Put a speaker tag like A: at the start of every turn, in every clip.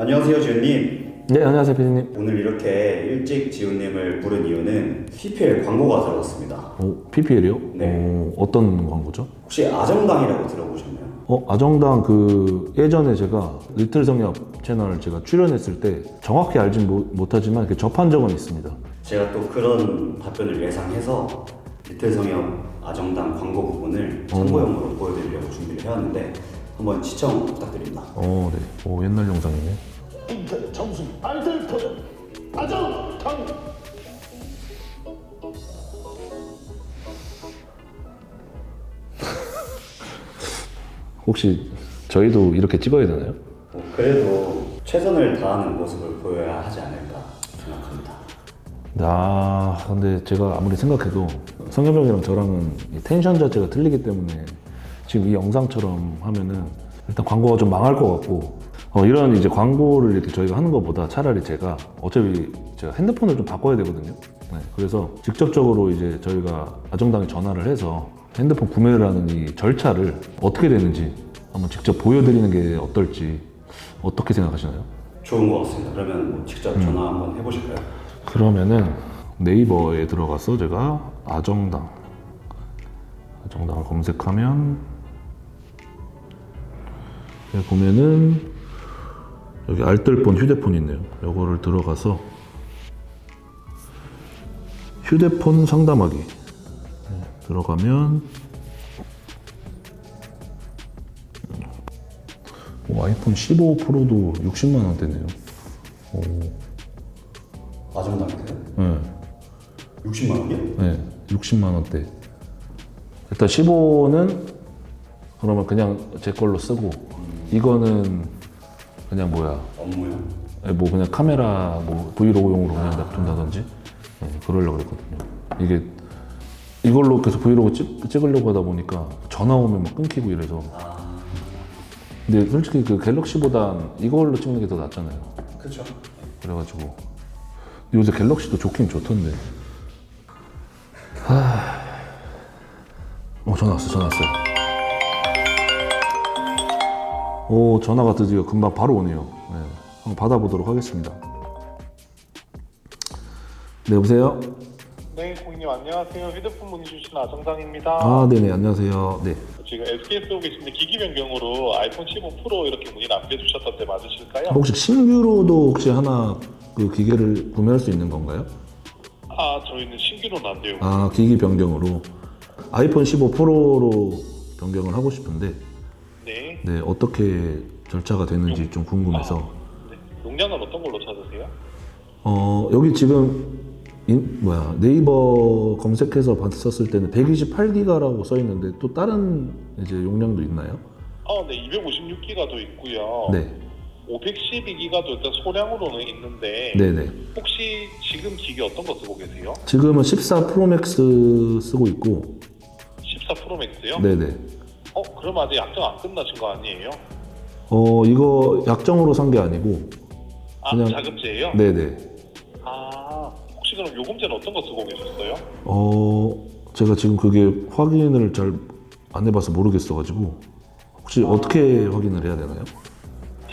A: 안녕하세요, 지훈님.
B: 네, 안녕하세요, 피디님.
A: 오늘 이렇게 일찍 지훈님을 부른 이유는 PPL 광고가 들어왔습니다.
B: 어, PPL이요?
A: 네.
B: 어, 어떤 광고죠?
A: 혹시 아정당이라고 들어보셨나요?
B: 어, 아정당 그 예전에 제가 리틀 성엽 채널 제가 출연했을 때 정확히 알진 못, 못하지만 이렇게 접한 적은 있습니다.
A: 제가 또 그런 답변을 예상해서 리틀 성형 아정당 광고 부분을 참고용으로 보여드리려고 준비를 해왔는데 한번 시청 부탁드립니다.
B: 어, 네. 오, 옛날 영상이네.
C: 인텔 정수 알들 터전 아정당
B: 혹시 저희도 이렇게 찍어야 되나요?
A: 뭐 그래도 최선을 다하는 모습을 보여야 하지 않을까 생각합니다.
B: 아, 근데 제가 아무리 생각해도 성엽 형이랑 저랑은 이 텐션 자체가 틀리기 때문에 지금 이 영상처럼 하면은 일단 광고가 좀 망할 것 같고 어, 이런 이제 광고를 이렇게 저희가 하는 것보다 차라리 제가 어차피 제가 핸드폰을 좀 바꿔야 되거든요. 네, 그래서 직접적으로 이제 저희가 아정당에 전화를 해서 핸드폰 구매를 하는 이 절차를 어떻게 되는지 한번 직접 보여드리는 게 어떨지 어떻게 생각하시나요?
A: 좋은 것 같습니다. 그러면 뭐 직접 전화 한번 해보실까요?
B: 그러면은 네이버에 들어가서 제가 아정당 아정당 검색하면 여기 보면은 여기 알뜰폰 휴대폰 있네요. 요거를 들어가서 휴대폰 상담하기 네, 들어가면 오, 아이폰 15 프로도 60만 원대네요.
A: 아정당이세요?
B: 네.
A: 60만 원이요?
B: 네, 60만 원대. 일단 15는 그러면 그냥 제 걸로 쓰고 이거는 그냥 뭐야?
A: 업무요?
B: 네, 뭐 그냥 카메라 뭐 브이로그용으로 그냥 놔둔다든지 네, 그러려고 그랬거든요. 이게 이걸로 계속 브이로그 찍, 찍으려고 하다 보니까 전화 오면 막 끊기고 이래서 근데 솔직히 그 갤럭시보단 이걸로 찍는 게 더 낫잖아요.
A: 그렇죠.
B: 그래가지고 요새 갤럭시도 좋긴 좋던데. 하... 어 전화 왔어 전화 왔어요. 오 전화가 드디어 금방 바로 오네요. 네, 한번 받아보도록 하겠습니다. 네 여보세요.
C: 네 고객님 안녕하세요 휴대폰 문의 주신 아정당입니다
B: 아 네네 안녕하세요. 네.
C: 지금 SK에 쓰고 계신데 기기 변경으로 아이폰 15 프로 이렇게 문의 남겨주셨던데 맞으실까요?
B: 혹시 신규로도 혹시 하나 그 기계를 구매할 수 있는 건가요?
C: 아 저희는 신규로는 안 돼요
B: 아 기기 변경으로 아이폰 15 프로로 변경을 하고 싶은데
C: 네.
B: 네 어떻게 절차가 되는지 좀 궁금해서
C: 네. 용량은 어떤 걸로 찾으세요?
B: 어 여기 지금 인- 뭐야 네이버 검색해서 봤었을 때는 128기가라고 써 있는데 또 다른 이제 용량도 있나요?
C: 아, 네, 256기가도 있고요.
B: 네,
C: 512기가도 일단 소량으로는 있는데
B: 네, 네.
C: 혹시 지금 기기 어떤 거 쓰고 계세요?
B: 지금은 14 프로맥스 쓰고 있고,
C: 14 프로맥스요?
B: 네, 네.
C: 어, 그럼 아직 약정 안 끝나신 거 아니에요?
B: 어 이거 약정으로 산 게 아니고,
C: 아,
B: 그냥-
C: 자급제예요?
B: 네, 네.
C: 아, 혹시 그럼 요금제는 어떤 거 쓰고 계셨어요?
B: 어 제가 지금 그게 확인을 잘 안 해봐서 모르겠어가지고 혹시 어떻게 확인을 해야 되나요?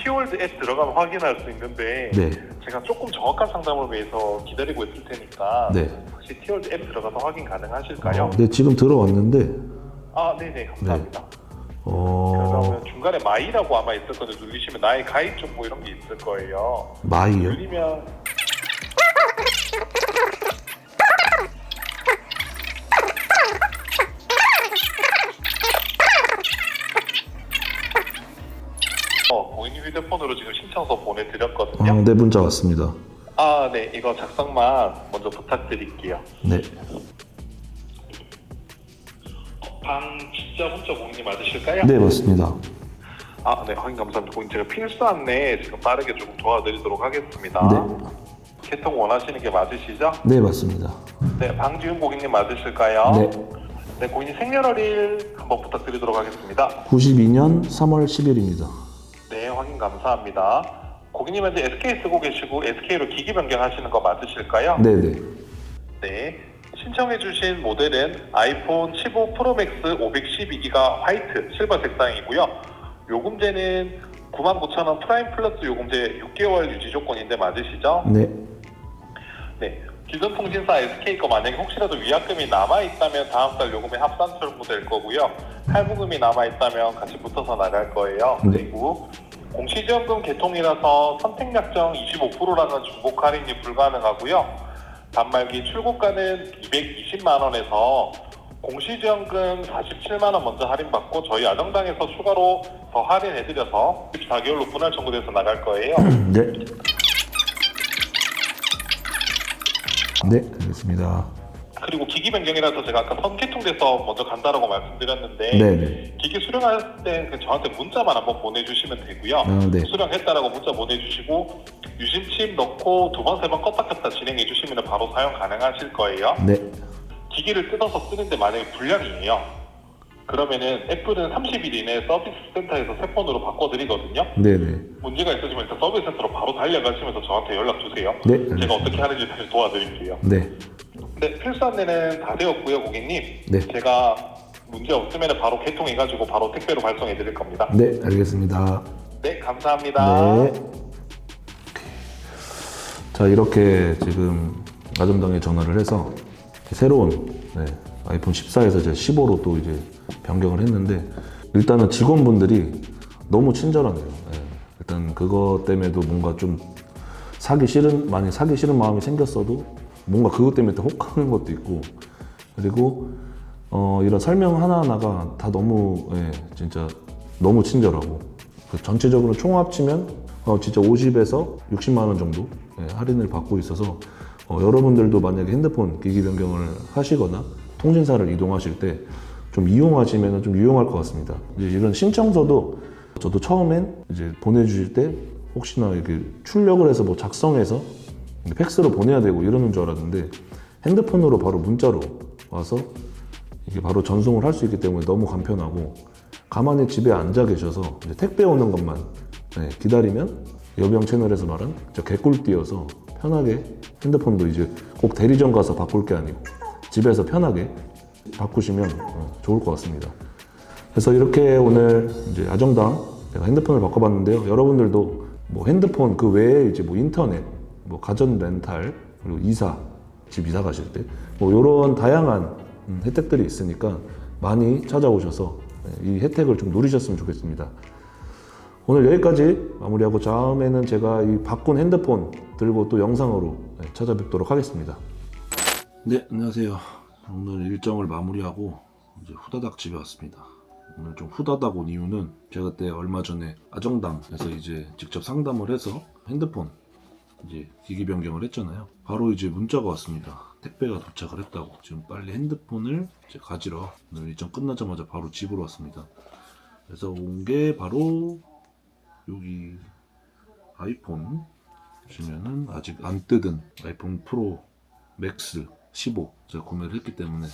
C: 티월드 앱 들어가면 확인할 수 있는데
B: 네,
C: 제가 조금 정확한 상담을 위해서 기다리고 있을 테니까
B: 네.
C: 혹시 티월드 앱 들어가서 확인 가능하실까요?
B: 어, 네 지금 들어왔는데,
C: 아, 네네, 감사합니다.
B: 어
C: 그러면 중간에 마이라고 아마 있을 건데 누르시면 나의 가입 정보 이런 게 있을 거예요.
B: 마이요?
C: 누르면 어, 고객님 휴대폰으로 지금 신청서 보내드렸거든요.
B: 아, 네 문자 왔습니다.
C: 아, 네, 이거 작성만 먼저 부탁드릴게요.
B: 네,
C: 방 진짜 문자 고객님 맞으실까요?
B: 네 맞습니다.
C: 아, 네, 확인 감사합니다. 고객님 제가 필수 안내 지금 빠르게 조금 도와드리도록 하겠습니다.
B: 네.
C: 개통 원하시는 게 맞으시죠?
B: 네 맞습니다.
C: 네, 방지훈 고객님 맞으실까요?
B: 네.
C: 네, 고객님 생년월일 한번 부탁드리도록 하겠습니다.
B: 92년 3월 10일입니다.
C: 네, 확인 감사합니다. 고객님 현재 SK 쓰고 계시고 SK로 기기 변경하시는 거 맞으실까요?
B: 네 네.
C: 네. 신청해주신 모델은 아이폰 15 프로맥스 512기가 화이트 실버 색상이고요. 요금제는 99,000원 프라임 플러스 요금제 6개월 유지 조건인데 맞으시죠?
B: 네.
C: 네. 기존 통신사 SK 거 만약에 혹시라도 위약금이 남아 있다면 다음 달 요금에 합산 청구될 거고요. 할부금이 남아 있다면 같이 붙어서 나갈 거예요.
B: 네.
C: 그리고 공시지원금 개통이라서 선택약정 25%라는 중복 할인이 불가능하고요. 단말기 출고가는 220만 원에서 공시지원금 47만 원 먼저 할인받고 저희 아정당에서 추가로 더 할인해드려서 14개월로 분할 청구돼서 나갈 거예요.
B: 네. 네, 알겠습니다.
C: 그리고 기기 변경이라서 제가 아까 선개통돼서 먼저 간다라고 말씀드렸는데
B: 네, 네.
C: 기기 수령할 때그 저한테 문자만 한번 보내주시면 되고요.
B: 아, 네.
C: 수령했다라고 문자 보내주시고 유심칩 넣고 두 번 세 번 껐다 켰다 진행해 주시면 바로 사용 가능하실 거예요.
B: 네.
C: 기기를 뜯어서 쓰는데 만약에 불량이에요. 그러면은 애플은 30일 이내에 서비스 센터에서 새 폰으로 바꿔드리거든요.
B: 네, 네.
C: 문제가 있으시면 일단 서비스 센터로 바로 달려가시면서 저한테 연락 주세요.
B: 네,
C: 제가. 어떻게 하는지 다시 도와드릴게요.
B: 네.
C: 네, 필수 안내는 다 되었고요, 고객님.
B: 네.
C: 제가 문제 없으면 바로 개통해가지고 바로 택배로 발송해 드릴 겁니다.
B: 네, 알겠습니다.
C: 네, 감사합니다.
B: 네. 자, 이렇게 지금 아점당에 전화를 해서 새로운 네, 아이폰 14에서 이제 15로 또 이제 변경을 했는데 일단은 직원분들이 너무 친절하네요. 네. 일단 그것 때문에도 뭔가 좀 사기 싫은 많이 사기 싫은 마음이 생겼어도 뭔가 그것 때문에 또 혹하는 것도 있고 그리고 어, 이런 설명 하나하나가 다 너무 예, 진짜 너무 친절하고 그 전체적으로 총 합치면 어, 진짜 50에서 60만 원 정도 예, 할인을 받고 있어서 어, 여러분들도 만약에 핸드폰 기기 변경을 하시거나 통신사를 이동하실 때 좀 이용하시면 좀 유용할 것 같습니다. 이런 신청서도 저도 처음엔 이제 보내주실 때 혹시나 이렇게 출력을 해서 뭐 작성해서 팩스로 보내야 되고 이러는 줄 알았는데 핸드폰으로 바로 문자로 와서 이게 바로 전송을 할 수 있기 때문에 너무 간편하고 가만히 집에 앉아 계셔서 택배 오는 것만 네, 기다리면 여병 채널에서 말한 저 개꿀띠여서 편하게 핸드폰도 이제 꼭 대리점 가서 바꿀 게 아니고 집에서 편하게 바꾸시면 어, 좋을 것 같습니다. 그래서 이렇게 오늘 이제 아정당 제가 핸드폰을 바꿔봤는데요. 여러분들도 뭐 핸드폰 그 외에 이제 뭐 인터넷, 뭐 가전 렌탈 그리고 이사 집 이사 가실 때 뭐 이런 다양한 음, 혜택들이 있으니까 많이 찾아오셔서 네, 이 혜택을 좀 누리셨으면 좋겠습니다. 오늘 여기까지 마무리하고 다음에는 제가 이 바꾼 핸드폰 들고 또 영상으로 네, 찾아뵙도록 하겠습니다. 네, 안녕하세요. 오늘 일정을 마무리하고 이제 후다닥 집에 왔습니다. 오늘 좀 후다닥 온 이유는 제가 그때 얼마 전에 아정당에서 이제 직접 상담을 해서 핸드폰 이제 기기 변경을 했잖아요. 바로 이제 문자가 왔습니다. 택배가 도착을 했다고. 지금 빨리 핸드폰을 이제 가지러 오늘 일정 끝나자마자 바로 집으로 왔습니다. 그래서 온 게 바로 여기 아이폰 보시면은 아직 안 뜯은 아이폰 프로 맥스 15 제가 구매를 했기 때문에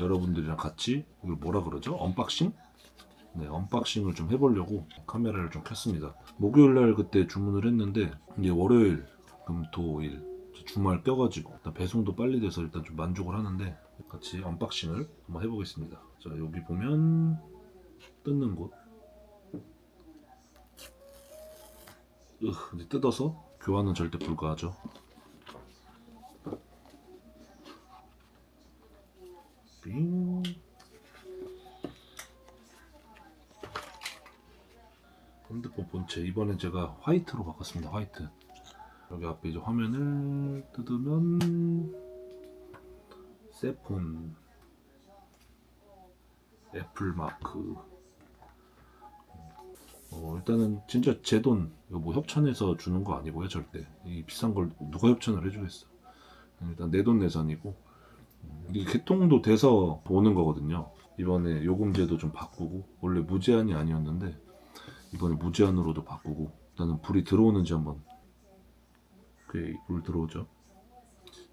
B: 여러분들이랑 같이 이걸 뭐라 그러죠? 언박싱? 네, 언박싱을 좀 해보려고 카메라를 좀 켰습니다. 목요일 날 그때 주문을 했는데 이제 월요일, 금, 토, 일 주말 껴가지고 일단 배송도 빨리 돼서 일단 좀 만족을 하는데 같이 언박싱을 한번 해보겠습니다. 자 여기 보면 뜯는 곳. 으, 이제 뜯어서 교환은 절대 불가하죠. 빙. 핸드폰 본체 이번엔 제가 화이트로 바꿨습니다. 화이트. 여기 앞에 이제 화면을 뜯으면 세폰 애플 마크. 어, 일단은 진짜 제 돈 뭐 협찬해서 주는 거 아니고요 절대 이 비싼 걸 누가 협찬을 해주겠어 일단 내 돈 내산이고 이게 개통도 돼서 오는 거거든요. 이번에 요금제도 좀 바꾸고 원래 무제한이 아니었는데 이번에 무제한으로도 바꾸고 일단은 불이 들어오는지 한번 그불 들어오죠.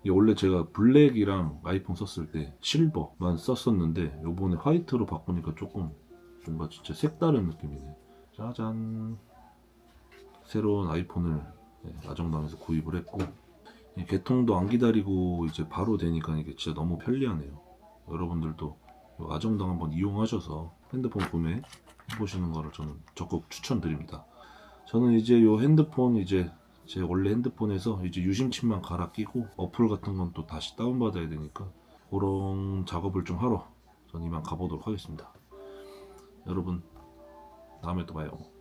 B: 이게 원래 제가 블랙이랑 아이폰 썼을 때 실버만 썼었는데 요번에 화이트로 바꾸니까 조금 뭔가 진짜 색다른 느낌이네. 짜잔 새로운 아이폰을 네, 아정당에서 구입을 했고 이 개통도 안 기다리고 이제 바로 되니까 이게 진짜 너무 편리하네요. 여러분들도 이 아정당 한번 이용하셔서 핸드폰 구매 해보시는 거를 저는 적극 추천드립니다. 저는 이제 요 핸드폰 이제 제 원래 핸드폰에서 이제 유심칩만 갈아 끼고 어플 같은 건 또 다시 다운받아야 되니까 그런 작업을 좀 하러 전 이만 가보도록 하겠습니다. 여러분 다음에 또 봐요.